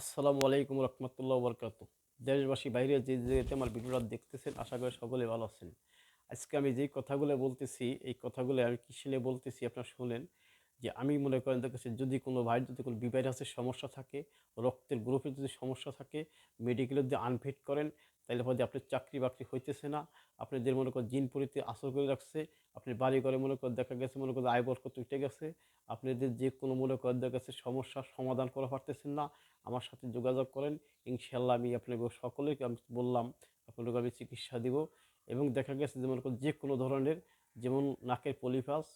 আসসালামু আলাইকুম রহমতুল্লাহ বরকাত দেশবাসী, বাইরে যে যেতে আমার ভিডিওটা দেখতেছেন, আশা করি সকলে ভালো আছেন। আজকে আমি যেই কথাগুলো বলতেছি, এই কথাগুলো আমি কৃষি বলতেছি আপনারা শুনেন যে, আমি মনে করেন দেখেছি যদি কোনো ভাইয়ের যদি কোনো বিভাইরাসের সমস্যা থাকে, রক্তের গ্রুপের যদি সমস্যা থাকে মেডিকেলের যদি আনফিট করেন তাহলে পরে আপনার চাকরি বাকরি হইতেছে না। আপনাদের মনে করেন, জিন পরিতে আসর করে রাখছে, আপনি বাড়ি ঘরে মনে করেন দেখা গেছে, মনে করেন আয় বরকত উঠে গেছে আপনাদের যে কোনো মনে করেন দেখা গেছে সমস্যার সমাধান করা পারতেছেন না, আমার সাথে যোগাযোগ করেন ইনশাল্লাহ আমি আপনাকে সকলেকে আমি বললাম, আপনাকে আমি চিকিৎসা দিব। এবং দেখা গেছে যে, মনে করেন যে কোনো ধরনের, যেমন নাকের পলিফাস,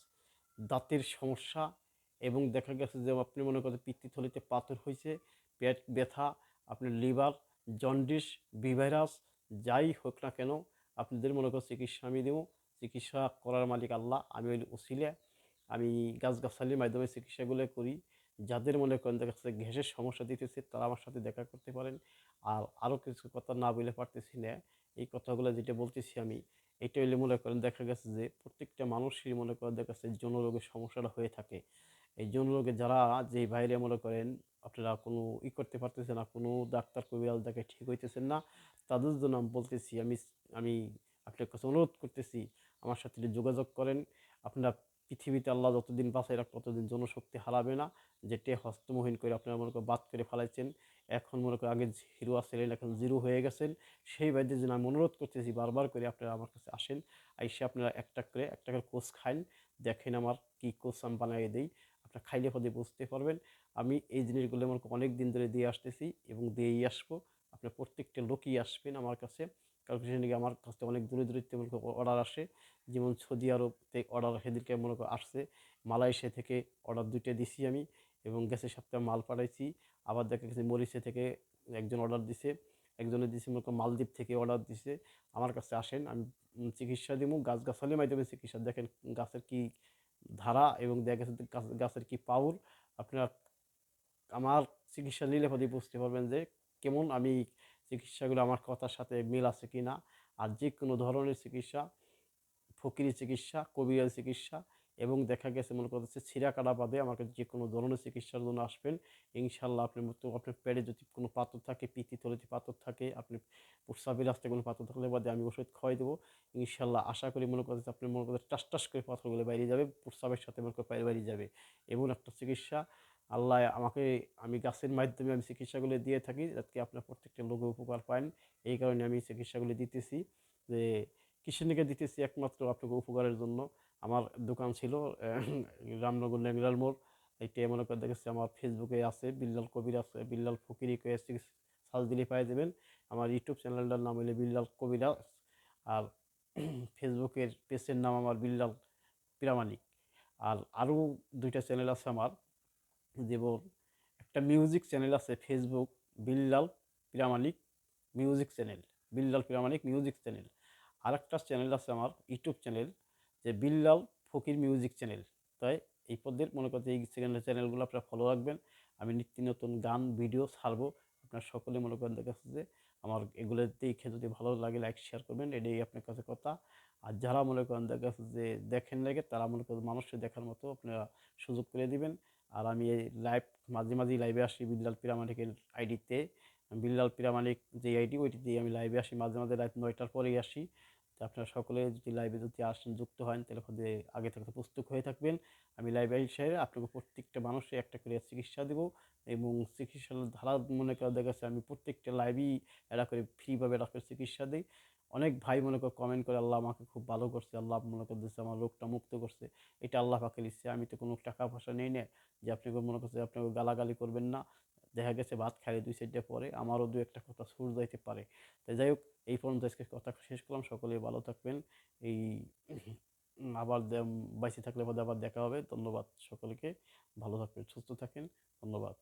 দাঁতের সমস্যা এবং দেখা গেছে যে, আপনি মনে করেন পিত্তথলিতে পাথর হয়েছে পেট ব্যথা, আপনার লিভার জন্ডিস বিভাইরাস যাই হোক না কেন, আপনাদের মনে করেন চিকিৎসা আমি দেবো। চিকিৎসা করার মালিক আল্লাহ, আমি ওই উসিলে আমি গাছগাছালির মাধ্যমে চিকিৎসাগুলো করি। যাদের মনে করেন দেখা যাচ্ছে গ্যাসের সমস্যা দিতেছে, তারা আমার সাথে দেখা করতে পারেন। আর আরও কিছু কথা না বলে পারতেছি না। এই কথাগুলো যেটা বলতেছি আমি এটা হইলে মনে করেন দেখা গেছে যে, প্রত্যেকটা মানুষেরই মনে করেন দেখা যাচ্ছে যৌন রোগের সমস্যাটা হয়ে থাকে। এই জন্য রোগে যারা যে বাইরে মনে করেন, আপনারা কোনো ই করতে পারতেছেন না, কোনো ডাক্তার কবিরাজ দেখে ঠিক হইতেছেন না, তাদের জন্য আমি বলতেছি, আমি আমি আপনার কাছে অনুরোধ করতেছি, আমার সাথে যোগাযোগ করেন। আপনারা পৃথিবীতে আল্লাহ যতদিন বাঁচাই রাখ ততদিন জনশক্তি হারাবে না। যেটে হস্তমহীন করে আপনারা মনে করেন বাদ করে ফেলাইছেন, এখন মনে করেন আগে হিরো আসছিলেন এখন জিরো হয়ে গেছেন, সেই বাইদের জন্য আমি অনুরোধ করতেছি, বারবার করে আপনারা আমার কাছে আসেন, আইসে আপনারা একটা করে একটা করে কোচ খাইন, দেখেন আমার কী কোচ আমি বানিয়ে দিই। আপনারা খাইলে পদে বুঝতে পারবেন, আমি এই জিনিসগুলো মনে অনেক দিন ধরে দিয়ে আসতেছি এবং দিয়েই আসব। আপনার প্রত্যেকটা লোকই আসবেন আমার কাছে। কারণ আমার কাছে অনেক দূরে দূরে মনে অর্ডার আসে। যেমন সৌদি আরব থেকে অর্ডার সেদিনকে মনে করো আসছে, মালয়েশিয়া থেকে অর্ডার দুইটা দিছি আমি এবং গ্যাসের সপ্তাহে মাল পাঠাইছি। আবার দেখা গেছে মরিশিয়া থেকে একজন অর্ডার দিছে একজনের দিছে মনে করো মালদ্বীপ থেকে অর্ডার দিছে। আমার কাছে আসেন, আমি চিকিৎসা দিব গাছ গাছালির মাধ্যমে চিকিৎসা দেখেন গাছের কি ধারা এবং দেখা গেছে গাছ- গাছের কি পাউর আপনারা আমার চিকিৎসা নিলে পরে বুঝতে পারবেন যে কেমন আমি চিকিৎসাগুলো আমার কথার সাথে মিল আছে কি না আর যে কোনো ধরনের চিকিৎসা ফকিরি চিকিৎসা কবিরাজ চিকিৎসা এবং দেখা গেছে মনে করতেছে ছিঁড়া কাটা বাদে আমাকে যে কোনো ধরনের চিকিৎসার জন্য আসবেন। ইনশাল্লাহ আপনি মতো আপনার পেটে যদি কোনো পাথর থাকে পিতি তলিতে পাথর থাকে, আপনি প্রস্রাবের রাস্তায় কোনো পাথর থাকলে বাদে আমি ওষুধ খাওয়াই দেবো। ইনশাল্লাহ আশা করি মনে করতেছে আপনি মনে করতে টাস টাস করে পাথরগুলো বাইরে যাবে, প্রস্রাবের সাথে মনে করে বাইরে যাবে এমন একটা চিকিৎসা। আল্লাহ আমাকে, আমি গাছের মাধ্যমে আমি চিকিৎসাগুলো দিয়ে থাকি যাতে আপনার প্রত্যেকটা লোকে উপকার পান। এই কারণে আমি চিকিৎসাগুলি দিতেছি যে কৃষিনীকে দিতেছি একমাত্র আপনাকে উপকারের জন্য। আমার দোকান ছিল রামনগর ল্যাংরাল মোড়। এইটা মনে করে দেখেছি আমার ফেসবুকে আছে, বিল্লাল কবির আছে, বিল্লাল ফকিরি সার্চ দিলে পাই দেবেন আমার ইউটিউব চ্যানেলটার নাম হলে বিল্লাল কবিরাজ। আর ফেসবুকের পেজের নাম আমার বিল্লাল পিরামানিক। আর আরও দুইটা চ্যানেল আছে আমার, যেমন একটা মিউজিক চ্যানেল আছে Facebook, Billal Pramanik music channel, Billal Pramanik music channel. আর একটা চ্যানেল আছে আমার ইউটিউব চ্যানেল, যে বিল্লাল ফকির মিউজিক চ্যানেল। তাই এই পদের মনে করতে এই চ্যানেল চ্যানেলগুলো আপনারা ফলো রাখবেন। আমি নিত্য নতুন গান ভিডিও ছাড়বো। আপনার সকলে মনে করেন দেখা যে আমার এগুলো দেখে যদি ভালো লাগে লাইক শেয়ার করবেন, এটাই আপনার কাছে কথা। আর যারা মনে করেন দেখা যে দেখেন লাগে, তারা মনে করেন মানুষকে দেখার মতো আপনারা সুযোগ করে দিবেন। আর আমি এই লাইভ মাঝে মাঝেই লাইভে আসি বিল্লাল পিরামানিকের আইডিতে বিল্লাল পিরামানিক যে আইডি ওইটি দিয়ে আমি লাইভে আসি, মাঝে মাঝে রাত নয়টার পরেই আসি। আপনারা সকলে যদি লাইভে যদি আসেন, যুক্ত হন, তাহলে খুদে আগে থেকে প্রস্তুত হয়ে থাকবেন। আমি লাইভে এসে আপনাকে প্রত্যেকটা মানুষের একটা করে চিকিৎসা দেবো এবং চিকিৎসার ধারা মনে করে দেখা যাচ্ছে আমি প্রত্যেকটা লাইভেই এরা করে ফ্রিভাবে এরা করে চিকিৎসা দিই। অনেক ভাই মনে করে কমেন্ট করে, আল্লাহ আমাকে খুব ভালো করছে, আল্লাহ মনে করতেছে আমার রোগটা মুক্ত করছে। এটা আল্লাহ পাকে লিখছে আমি তো কোনো টাকা পয়সা নেই না যে আপনি মনে করছে আপনাকে গালাগালি করবেন না। দেখা গেছে ভাত খাইয়ে দুই সাইডে পরে আমারও দু একটা কথা সুর যাইতে পারে। তাই যাই হোক, এই পর্যন্ত আজকে কথা শেষ করলাম। সকলেই ভালো থাকবেন। এই আবার বাইসে থাকলে পরে আবার দেখা হবে। ধন্যবাদ সকলকে। ভালো থাকবেন, সুস্থ থাকেন। ধন্যবাদ।